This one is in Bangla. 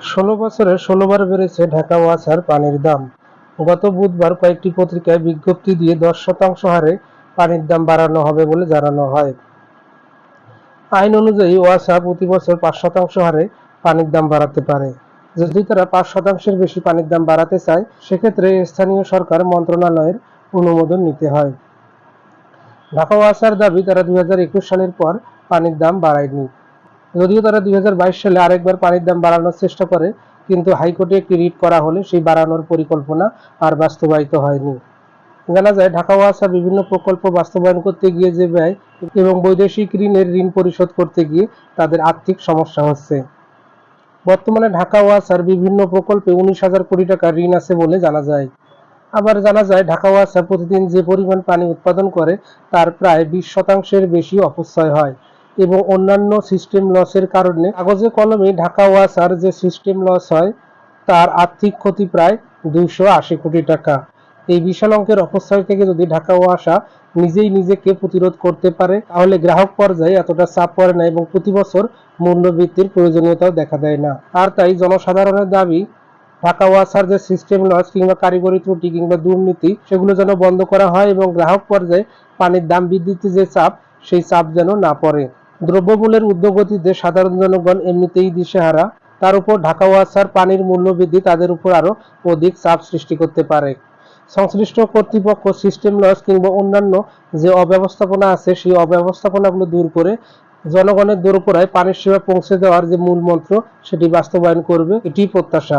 ষোলো বছরে ষোলোবার বেড়েছে ঢাকা ওয়াসার পানির দাম। গত বুধবার কয়েকটি পত্রিকায় বিজ্ঞপ্তি দিয়ে দশ শতাংশ হারে পানির দাম বাড়ানো হবে বলে জানানো হয়। আইন অনুযায়ী ওয়াসা প্রতি বছর পাঁচ শতাংশ হারে পানির দাম বাড়াতে পারে। যদি তারা পাঁচ শতাংশের বেশি পানির দাম বাড়াতে চায়, সেক্ষেত্রে স্থানীয় সরকার মন্ত্রণালয়ের অনুমোদন নিতে হয়। ঢাকা ওয়াসার দাবি, তারা দু হাজার একুশ সালের পর পানির দাম বাড়ায়নি। যদিও তারা দুই হাজার বাইশ সালে আরেকবার পানির দাম বাড়ানোর চেষ্টা করে, কিন্তু হাইকোর্টে একটি রিট করা হলে সেই বাড়ানোর পরিকল্পনা আর বাস্তবায়িত হয়নি। জানা যায়, ঢাকা ওয়াসা বিভিন্ন প্রকল্প বাস্তবায়ন করতে গিয়ে যে ব্যয় এবং বৈদেশিক ঋণের ঋণ পরিশোধ করতে গিয়ে তাদের আর্থিক সমস্যা হচ্ছে। বর্তমানে ঢাকা ওয়াসার বিভিন্ন প্রকল্পে উনিশ হাজার কোটি টাকা ঋণ আছে বলে জানা যায়। আবার জানা যায়, ঢাকা ওয়াসা প্রতিদিন যে পরিমাণ পানি উৎপাদন করে, তার প্রায় বিশ শতাংশের বেশি অপচয় হয়। এবং অন্যান্য সিস্টেম লসের কারণে কাগজে কলমে ঢাকা ওয়াসার যে সিস্টেম লস হয়, তার আর্থিক ক্ষতি প্রায় দুইশো আশি কোটি টাকা। এই বিশাল অঙ্কের অপচয় থেকে যদি ঢাকা ওয়াসা নিজেই নিজেকে প্রতিরোধ করতে পারে, তাহলে গ্রাহক পর্যায়ে এতটা চাপ পড়ে না এবং প্রতি বছর মূল্যবৃদ্ধির প্রয়োজনীয়তাও দেখা দেয় না। আর তাই জনসাধারণের দাবি, ঢাকা ওয়াসার যে সিস্টেম লস কিংবা কারিগরি ত্রুটি কিংবা দুর্নীতি, সেগুলো যেন বন্ধ করা হয় এবং গ্রাহক পর্যায়ে পানির দাম বৃদ্ধিতে যে চাপ, সেই চাপ যেন না পড়ে। দ্রব্যমূল্যের ঊর্ধ্বগতিতে সাধারণ জনগণ এমনিতেই দিশেহারা। তার উপর ঢাকা ওয়াসার পানির মূল্য বৃদ্ধি তাদের উপর আরও অধিক চাপ সৃষ্টি করতে পারে। সংশ্লিষ্ট কর্তৃপক্ষ সিস্টেম লস কিংবা অন্যান্য যে অব্যবস্থাপনা আছে, সেই অব্যবস্থাপনাগুলো দূর করে জনগণের দোরগোড়ায় পানির সেবা পৌঁছে দেওয়ার যে মূল মন্ত্র, সেটি বাস্তবায়ন করবে এটি প্রত্যাশা।